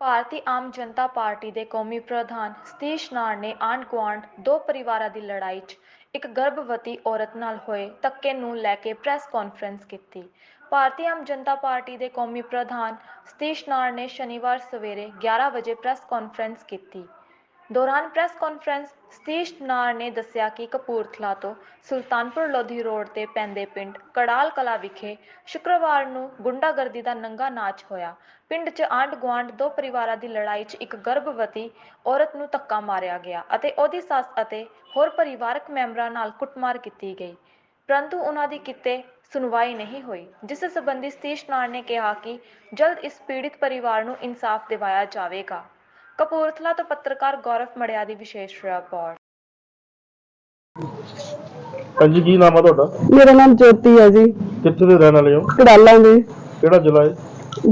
ਭਾਰਤੀ ਆਮ ਜਨਤਾ party ਦੇ ਕੌਮੀ ਪ੍ਰਧਾਨ ਸਤੀਸ਼ ਨਾਰ ਨੇ ਆਂਢ ਗੁਆਂਢ ਦੋ ਪਰਿਵਾਰਾਂ ਦੀ ਲੜਾਈ 'ਚ ਇੱਕ ਗਰਭਵਤੀ ਔਰਤ ਨਾਲ ਹੋਏ ਧੱਕੇ ਨੂੰ ਲੈ ਕੇ ਪ੍ਰੈਸ ਕਾਨਫਰੰਸ ਕੀਤੀ। ਭਾਰਤੀ ਆਮ ਜਨਤਾ ਪਾਰਟੀ ਦੇ ਕੌਮੀ ਪ੍ਰਧਾਨ ਸਤੀਸ਼ ਨਾਰ ਨੇ ਸ਼ਨੀਵਾਰ ਸਵੇਰੇ 11 ਵਜੇ ਪ੍ਰੈਸ ਕਾਨਫਰੰਸ ਕੀਤੀ। ਦੌਰਾਨ ਪ੍ਰੈਸ ਕਾਨਫਰੰਸ ਸਤੀਸ਼ ਨਾਰ ਨੇ ਦੱਸਿਆ ਕਿ ਕਪੂਰਥਲਾ ਤੋਂ ਸੁਲਤਾਨਪੁਰ ਲੋਧੀ ਰੋਡ ਤੇ ਪੈਂਦੇ ਪਿੰਡ ਕੜਾਲ ਕਲਾ ਵਿਖੇ ਸ਼ੁੱਕਰਵਾਰ ਨੂੰ ਗੁੰਡਾਗਰਦੀ ਦਾ ਨੰਗਾ ਨਾਚ ਹੋਇਆ। ਪਿੰਡ 'ਚ ਆਂਢ ਗੁਆਂਢ ਦੋ ਪਰਿਵਾਰਾਂ ਦੀ ਲੜਾਈ 'ਚ ਇੱਕ ਗਰਭਵਤੀ ਔਰਤ ਨੂੰ ਧੱਕਾ ਮਾਰਿਆ ਗਿਆ ਅਤੇ ਉਹਦੀ ਸੱਸ ਅਤੇ ਹੋਰ ਪਰਿਵਾਰਕ ਮੈਂਬਰਾਂ ਨਾਲ ਕੁੱਟਮਾਰ ਕੀਤੀ ਗਈ। ਪਰੰਤੂ ਉਹਨਾਂ ਦੀ ਕਿਤੇ ਸੁਣਵਾਈ ਨਹੀਂ ਹੋਈ, ਜਿਸ ਸੰਬੰਧੀ ਸਤੀਸ਼ ਨਾਰ ਨੇ ਕਿਹਾ ਕਿ ਜਲਦ ਇਸ ਪੀੜਿਤ ਪਰਿਵਾਰ ਨੂੰ ਇਨਸਾਫ ਦਿਵਾਇਆ ਜਾਵੇਗਾ। ਕਪੂਰਥਲਾ ਤੋਂ ਪੱਤਰਕਾਰ ਗੌਰਵ ਮੜਿਆ ਦੀ ਵਿਸ਼ੇਸ਼ ਰਿਪੋਰਟ। ਹਾਂਜੀ ਕੀ ਨਾਮ ਆ ਤੁਹਾਡਾ? ਮੇਰਾ ਨਾਮ ਜੋਤੀ ਹੈ ਜੀ। ਕਿੱਥੇ ਦੇ ਰਹਿਣ ਵਾਲੇ ਹੋ? ਕੜਾਲਾਂ ਦੇ। ਕਿਹੜਾ ਜ਼ਿਲ੍ਹਾ ਹੈ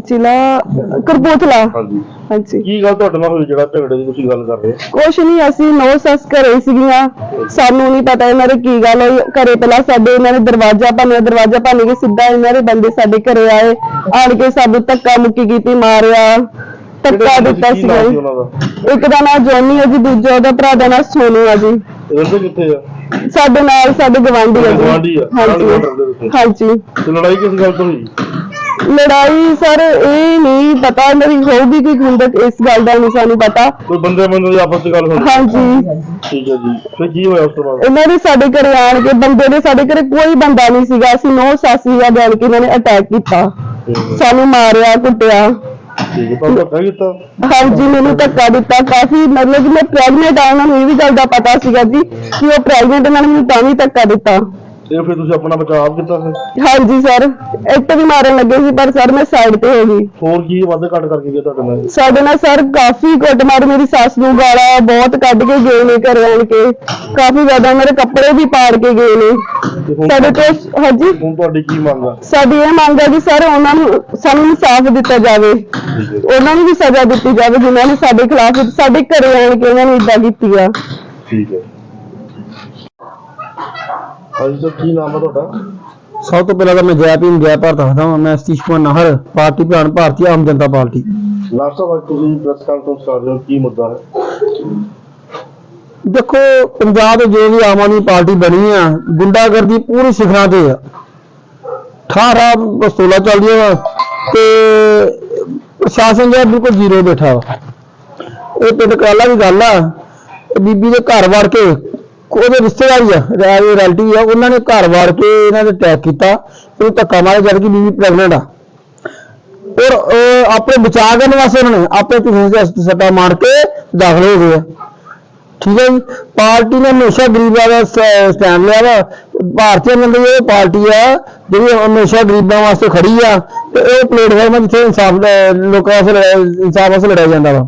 ਜ਼ਿਲ੍ਹਾ ਕਰਪੂਥਲਾ ਹਾਂਜੀ। ਹਾਂਜੀ। ਕੀ ਗੱਲ ਤੁਹਾਡੇ ਨਾਲ ਹੋਈ ਜਿਹੜਾ ਝਗੜੇ ਦੀ ਤੁਸੀਂ ਗੱਲ ਕਰ ਰਹੇ ਹੋ? ਕੁਛ ਨਹੀਂ ਅਸੀਂ ਨੌ ਸੱਸ ਘਰੇ ਸੀਗੀਆਂ। ਸਾਨੂੰ ਨਹੀਂ ਪਤਾ ਇਹਨਾਂ ਦੀ ਕੀ ਗੱਲ ਹੋਈ। ਘਰੇ ਪਹਿਲਾਂ ਸਾਡੇ ਇਹਨਾਂ ਨੇ ਦਰਵਾਜ਼ਾ ਭੰਨਿਆ ਦਰਵਾਜ਼ਾ ਭੰਨ ਕੇ ਸਿੱਧਾ ਇਹਨਾਂ ਦੇ ਬੰਦੇ ਸਾਡੇ ਘਰੇ ਆਏ। ਆਣ ਕੇ ਸਾਨੂੰ ਧੱਕਾ ਮੁੱਕੀ ਕੀਤੀ ਮਾਰਿਆ। ਧੱਕਾ ਦਿੱਤਾ ਸੀ ਸੀ ਉਹਨਾਂ ਦਾ? ਇੱਕ ਦਾ ਨਾਮ ਜੋਨੀ ਹੈ ਜੀ ਦੂਜਾ ਉਹਦਾ ਭਰਾ ਦਾ ਨਾਮ ਸੋਨੂ ਹੈ ਜੀ। ਰਹਿੰਦੇ ਕਿੱਥੇ ਆ? ਸਾਡੇ ਨਾਲ ਸਾਡੇ ਗਵਾਂਢੀ ਹੈ ਗੁਆਂਢੀ ਜੀ ਆ, ਨਾਲ ਹਾਂਜੀ। ਹਾਂਜੀ। ਤੇ ਲੜਾਈ ਕਿਸ ਗੱਲ ਤੋਂ ਹੋਈ? ਲੜਾਈ ਸਰ ਇਹ ਨਹੀਂ ਪਤਾ ਮੇਰੀ ਹੋਊਗੀ ਕਿ ਗੁੰਡਕ ਇਸ ਗੱਲ ਦਾ ਨਹੀਂ ਸਾਨੂੰ ਪਤਾ। ਕੋਈ ਬੰਦੇ ਬੰਦੇ ਦੀ ਆਪਸ ਵਿੱਚ ਗੱਲ ਹੋਈ? ਹਾਂਜੀ। ਠੀਕ ਹੈ ਜੀ। ਫਿਰ ਕੀ ਹੋਇਆ ਉਸ ਤੋਂ ਬਾਅਦ? ਇਹਨਾਂ ਨੇ ਸਾਡੇ ਘਰੇ ਆਣ ਕੇ ਬੰਦੇ ਨੇ ਸਾਡੇ ਘਰੇ ਕੋਈ ਬੰਦਾ ਨਹੀਂ ਸੀਗਾ। ਅਸੀਂ ਨੌ ਸਾਸੀ ਦਾ ਜਾਣ ਕੇ ਇਹਨਾਂ ਨੇ ਅਟੈਕ ਕੀਤਾ। ਸਾਨੂੰ ਮਾਰਿਆ ਕੁੱਟਿਆ। ਠੀਕ ਹੈ ਤੁਹਾਨੂੰ ਧੱਕਾ ਕੀਤਾ। ਹਾਂਜੀ, ਮੈਨੂੰ ਧੱਕਾ ਦਿੱਤਾ। ਕਾਫੀ ਮਤਲਬ ਕਿ ਮੈਂ ਪ੍ਰੈਗਨੈਂਟ ਆ, ਉਹਨਾਂ ਨੂੰ ਇਹ ਵੀ ਗੱਲ ਦਾ ਪਤਾ ਸੀਗਾ ਜੀ, ਕਿ ਉਹ ਪ੍ਰੈਗਨੈਂਟ ਇਹਨਾਂ ਨੇ ਮੈਨੂੰ ਤਾਂ ਵੀ ਧੱਕਾ ਦਿੱਤਾ। ਤੇ ਫਿਰ ਤੁਸੀਂ ਆਪਣਾ ਬਚਾਅ ਆਪ ਕੀਤਾ ਫਿਰ? ਹਾਂਜੀ ਸਰ ਇੱਟ ਵੀ ਮਾਰਨ ਲੱਗੇ ਸੀ ਪਰ ਸਰ ਮੈਂ ਸਾਈਡ ਤੇ ਹੋ ਗਈ। ਹੋਰ ਕੀ ਵੱਧ ਘੱਟ ਕਰਕੇ ਗਿਆ ਤੁਹਾਡੇ ਨਾਲ? ਸਾਡੇ ਨਾਲ ਸਰ ਕਾਫੀ ਕੁੱਟਮਾਰ ਮੇਰੀ ਸੱਸ ਨੂੰ ਗਾਲਾਂ ਬਹੁਤ ਕੱਢ ਕੇ ਗਏ ਨੇ ਘਰੇ ਆਣ ਕੇ। ਕਾਫੀ ਜ਼ਿਆਦਾ ਮੇਰੇ ਕੱਪੜੇ ਵੀ ਪਾੜ ਕੇ ਗਏ ਨੇ। ਹੁਣ ਸਾਡੇ ਤੋਂ ਹਾਂਜੀ? ਹੁਣ ਤੁਹਾਡੀ ਕੀ ਮੰਗ ਆ? ਸਾਡੀ ਇਹ ਮੰਗ ਹੈ ਕਿ ਸਰ ਉਹਨਾਂ ਨੂੰ ਸਾਨੂੰ ਇਨਸਾਫ ਦਿੱਤਾ ਜਾਵੇ। ਠੀਕ ਹੈ ਉਹਨਾਂ ਨੂੰ ਵੀ ਸਜ਼ਾ ਦਿੱਤੀ ਜਾਵੇ ਜਿਨ੍ਹਾਂ ਨੇ ਸਾਡੇ ਖਿਲਾਫ ਸਾਡੇ ਘਰੇ ਆਣ ਕੇ ਉਹਨਾਂ ਨੇ ਇਦਾਂ ਕੀਤੀ ਆ। ਠੀਕ ਹੈ। ਹਾਂਜੀ ਸਰ ਕੀ ਨਾਮ ਆ ਤੁਹਾਡਾ? ਸਭ ਤੋਂ ਪਹਿਲਾਂ ਤਾਂ ਮੈਂ ਜੈ ਭੀਮ ਜੈ ਭਾਰਤ ਦੱਸਦਾ ਹਾਂ ਮੈਂ ਸਤੀਸ਼ ਕੁਮਾਰ ਨਾਹਰ ਪਾਰਟੀ ਪ੍ਰਧਾਨ ਭਾਰਤੀ ਆਮ ਜਨਤਾ ਪਾਰਟੀ। ਲਾਸਟ ਵਾਰ ਤੁਸੀਂ ਪ੍ਰੈਸ ਕਾਨਫਰੰਸ ਕਰ ਰਹੇ ਹੋ ਕੀ ਮੁੱਦਾ ਹੈ? ਦੇਖੋ ਪੰਜਾਬ ਦੇ ਜੋ ਵੀ ਆਮ ਆਦਮੀ ਪਾਰਟੀ ਬਣੀ ਆ ਗੁੰਡਾਗਰਦੀ ਪੂਰੀ ਸਿਖਰਾਂ ਤੇ ਆ। ਠਾਰਾ ਪਸਤੌਲਾਂ ਚੱਲਦੀਆਂ ਵਾ ਤੇ ਪ੍ਰਸ਼ਾਸਨ ਜਿਹੜਾ ਬਿਲਕੁਲ ਜ਼ੀਰੋ ਬੈਠਾ ਵਾ। ਇਹ ਪਿੰਡ ਕਾਲਾ ਦੀ ਗੱਲ ਆ ਬੀਬੀ ਦੇ ਘਰ ਵੜ ਕੇ ਉਹਦੇ ਰਿਸ਼ਤੇਦਾਰੀ ਆ ਰਿਐਲਿਟੀ ਆ, ਉਹਨਾਂ ਨੇ ਘਰ ਵੜ ਕੇ ਇਹਨਾਂ ਦੇ ਅਟੈਕ ਕੀਤਾ ਤੇ ਧੱਕਾ ਮਾਰਿਆ, ਜਦ ਕਿ ਬੀਬੀ ਪ੍ਰੈਗਨੈਂਟ ਆ। ਔਰ ਆਪਣੇ ਬਚਾਅ ਕਰਨ ਵਾਸਤੇ ਉਹਨਾਂ ਨੇ ਆਪਣੇ ਝੂਠੇ ਦੇ ਸੱਟਾ ਮਾਰ ਕੇ ਦਾਖਲ ਹੋ ਗਏ ਠੀਕ ਹੈ ਜੀ? ਪਾਰਟੀ ਨੇ ਹਮੇਸ਼ਾ ਗਰੀਬਾਂ ਦਾ ਸਟੈਂਡ ਲਿਆ ਵਾ। ਭਾਰਤੀ ਜਨਤਾ ਇਹ ਪਾਰਟੀ ਆ, ਜਿਹੜੀ ਹਮੇਸ਼ਾ ਗਰੀਬਾਂ ਵਾਸਤੇ ਖੜੀ ਆ, ਤੇ ਇਹ ਪਲੇਟਫਾਰਮ ਆ ਜਿੱਥੇ ਇਨਸਾਫ ਲੋਕਾਂ ਵਾਸਤੇ ਇਨਸਾਫ ਵਾਸਤੇ ਲੜਿਆ ਜਾਂਦਾ ਵਾ।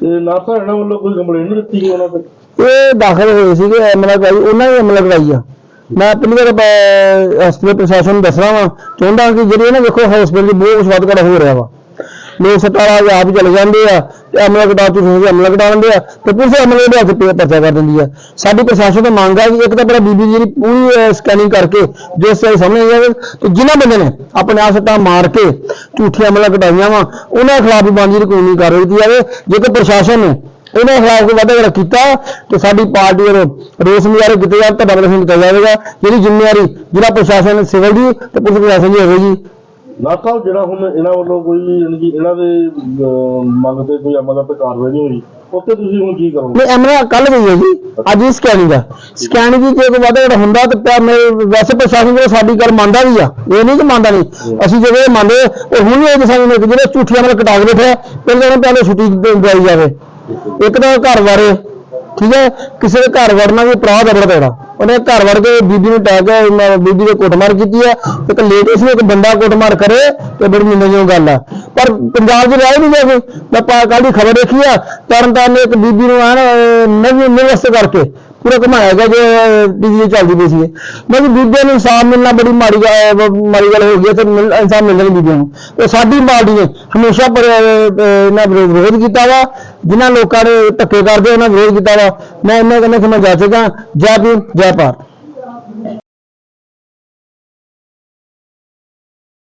ਤੇ ਨਾਸਾ ਇਹਨਾਂ ਵੱਲੋਂ ਕੋਈ ਕੰਪਲੇਂਟ ਨਹੀਂ ਦਿੱਤੀ ਉਹਨਾਂ ਤੇ? ਇਹ ਦਾਖਲ ਹੋਏ ਸੀਗੇ ਐਮਐਲਏ ਕਰਾਈ ਉਹਨਾਂ ਨੇ ਐਮਐਲਏ ਕਰਾਈ ਆ। ਮੈਂ ਆਪਣੀ ਵਾਰ ਹਸਪਤਾਲ ਪ੍ਰਸ਼ਾਸਨ ਨੂੰ ਦੱਸਣਾ ਵਾ, ਚਾਹੁੰਦਾ ਕਿ ਜਿਹੜੀ ਨਾ ਵੇਖੋ ਹਸਪਤਾਲ ਦੀ ਬਹੁਤ ਵੱਧ ਘੱਟ ਹੋ ਰਿਹਾ ਵਾ। ਲੋਕ ਸਟਾਰਾ ਆਪ ਚਲੇ ਜਾਂਦੇ ਆ, ਤੇ ਐਮਐਲਏ ਕਟਾ ਕੇ ਫਿਰ ਐਮਐਲਏ ਆ, ਤੇ ਪੁਲਿਸ ਐਮਐਲਏ ਦੇ ਹੱਥ ਪੇ ਪਰਚਾ ਕਰ ਦਿੰਦੀ ਆ। ਸਾਡੀ ਪ੍ਰਸ਼ਾਸਨ ਤੋਂ ਮੰਗ ਆ ਕਿ ਇੱਕ ਤਾਂ ਪਹਿਲਾਂ ਬੀਬੀ ਜੀ ਦੀ ਪੂਰੀ ਸਕੈਨਿੰਗ ਕਰਕੇ ਜੋ ਸਹੀ ਸਾਹਮਣੇ ਆ ਜਾਵੇ ਤੇ ਜਿਨ੍ਹਾਂ ਬੰਦੇ ਨੇ ਆਪਣੇ ਆਪ ਸੱਟਾਂ ਮਾਰ ਕੇ ਝੂਠੀਆਂ ਐਮਐਲਏ ਕਟਾਈਆਂ ਵਾ, ਉਹਨਾਂ ਖਿਲਾਫ ਵੀ ਬਣਦੀ ਕਾਨੂੰਨੀ ਕਾਰਵਾਈ ਕੀਤੀ ਜਾਵੇ। ਜੇਕਰ ਪ੍ਰਸ਼ਾਸਨ ਨੇ ਉਹਨਾਂ ਖਿਲਾਫ ਕੋਈ ਵਾਧਾ ਜਿਹੜਾ ਕੀਤਾ ਤੇ ਸਾਡੀ ਪਾਰਟੀ ਵੱਲੋਂ ਰੋਸ ਮੁਜ਼ਾਹਰੇ ਕੀਤੇ ਜਾਣ ਤੁਹਾਡਾ ਪ੍ਰਦਰਸ਼ਨ ਕੀਤਾ ਜਾਵੇਗਾ। ਜਿਹੜੀ ਜ਼ਿੰਮੇਵਾਰੀ ਜ਼ਿਲ੍ਹਾ ਪ੍ਰਸ਼ਾਸਨ ਸਿਵਲ ਦੀ ਤੇ ਪੁਲਿਸ ਪ੍ਰਸ਼ਾਸਨ ਦੀ ਹੋਵੇਗੀ। ਨਾਸਾ ਜਿਹੜਾ ਹੁਣ ਇਹਨਾਂ ਵੱਲੋਂ ਕੋਈ ਯਾਨੀ ਕਿ ਇਹਨਾਂ ਦੇ ਅਹ, ਮੰਗ ਤੇ ਕੋਈ ਅਮਲ ਤੇ ਕਾਰਵਾਈ ਨਹੀਂ ਹੋਈ ਉੱਥੇ ਤੁਸੀਂ ਹੁਣ ਕੀ ਕਰੋਗੇ? ਨਹੀਂ ਐਮਰਾ ਕੱਲ ਗਈ ਹੈ ਜੀ। ਅੱਜ ਹੀ ਸਕੈਨਿੰਗ ਆ। ਸਕੈਨਿੰਗ ਦੀ ਜੇ ਕੋਈ ਵਾਧਾ ਜਿਹੜਾ ਹੁੰਦਾ ਤੇ ਪਿਆ ਮੈਂ ਵੈਸੇ ਪ੍ਰਸ਼ਾਸਨ ਜਿਹੜਾ ਸਾਡੀ ਗੱਲ ਮੰਨਦਾ ਵੀ ਆ। ਇਹ ਨਹੀਂ ਕਿ ਮੰਨਦਾ ਨਹੀਂ। ਅਸੀਂ ਜਦੋਂ ਇਹ ਮੰਨਦੇ ਉਹ ਹੁਣ ਵੀ ਇਹ ਸਾਨੂੰ ਜਿਹੜੇ ਝੂਠੀਆਂ ਨਾਲ ਕਟਾ ਕੇ ਬੈਠੇ ਆ, ਪਹਿਲਾਂ ਉਹਨਾਂ ਪਹਿਲੇ ਛੁੱਟੀ ਦੇ- ਦਿਵਾਈ ਜਾਵੇ। ਇੱਕ ਤਾਂ ਘਰ ਬਾਰੇ ਠੀਕ ਹੈ, ਕਿਸੇ ਦੇ ਘਰ ਵੜਨਾ ਵੀ ਅਪਰਾਧ ਹੈ ਬੜਾ ਤਗੜਾ ਉਹਨੇ ਘਰ ਵੜ ਕੇ ਬੀਬੀ ਨੂੰ ਟੈਗ ਬੀਬੀ ਦੇ ਕੁੱਟਮਾਰ ਕੀਤੀ ਹੈ, ਇੱਕ ਲੇਟੈਸਟ ਨੂੰ ਇੱਕ ਬੰਦਾ ਕੁੱਟਮਾਰ ਕਰੇ, ਤੇ ਬੜੀ ਨਿੰਦਣਯੋਗ ਗੱਲ ਆ ਪਰ ਪੰਜਾਬ 'ਚ ਰਹਿ ਨਹੀਂ ਜਾਵੇ ਮੈਂ ਕੱਲ ਦੀ ਖਬਰ ਦੇਖੀ ਆ ਤਰਨਤਾਰਨ ਨੇ ਇੱਕ ਬੀਬੀ ਨੂੰ ਆਣ ਨਵੀਂ ਨਿਵਸਤ ਕਰਕੇ। ਪੂਰਾ ਘੁਮਾਇਆ ਗਿਆ ਜੋ ਟੀਵੀ ਚੱਲਦੀ ਪਈ ਸੀ ਮੈਂ ਕਿ ਬੀਬੀਆਂ ਨੂੰ ਇਨਸਾਫ ਮਿਲਣਾ ਬੜੀ ਮਾੜੀ ਮਾੜੀ ਗੱਲ ਹੋ ਗਈ ਹੈ, ਤੇ ਮਿਲ- ਇਨਸਾਫ ਮਿਲਣਾ ਨਹੀਂ ਬੀਬੀਆਂ ਨੂੰ। ਤੇ ਸਾਡੀ ਪਾਰਟੀ ਨੇ ਹਮੇਸ਼ਾ ਇਹਨਾਂ ਵਿਰੋਧ ਵਿਰੋਧ ਕੀਤਾ ਵਾ। ਜਿਨ੍ਹਾਂ ਲੋਕਾਂ ਨੇ ਧੱਕੇ ਕਰਦੇ, ਉਹਨਾਂ ਵਿਰੋਧ ਕੀਤਾ ਵਾ। ਮੈਂ ਇਹਨਾਂ ਕਹਿੰਦਾ ਕਿ ਮੈਂ ਜਾ ਚੁੱਕਾ। ਜੈ ਭੀਮ, ਜੈ ਭਾਰਤ।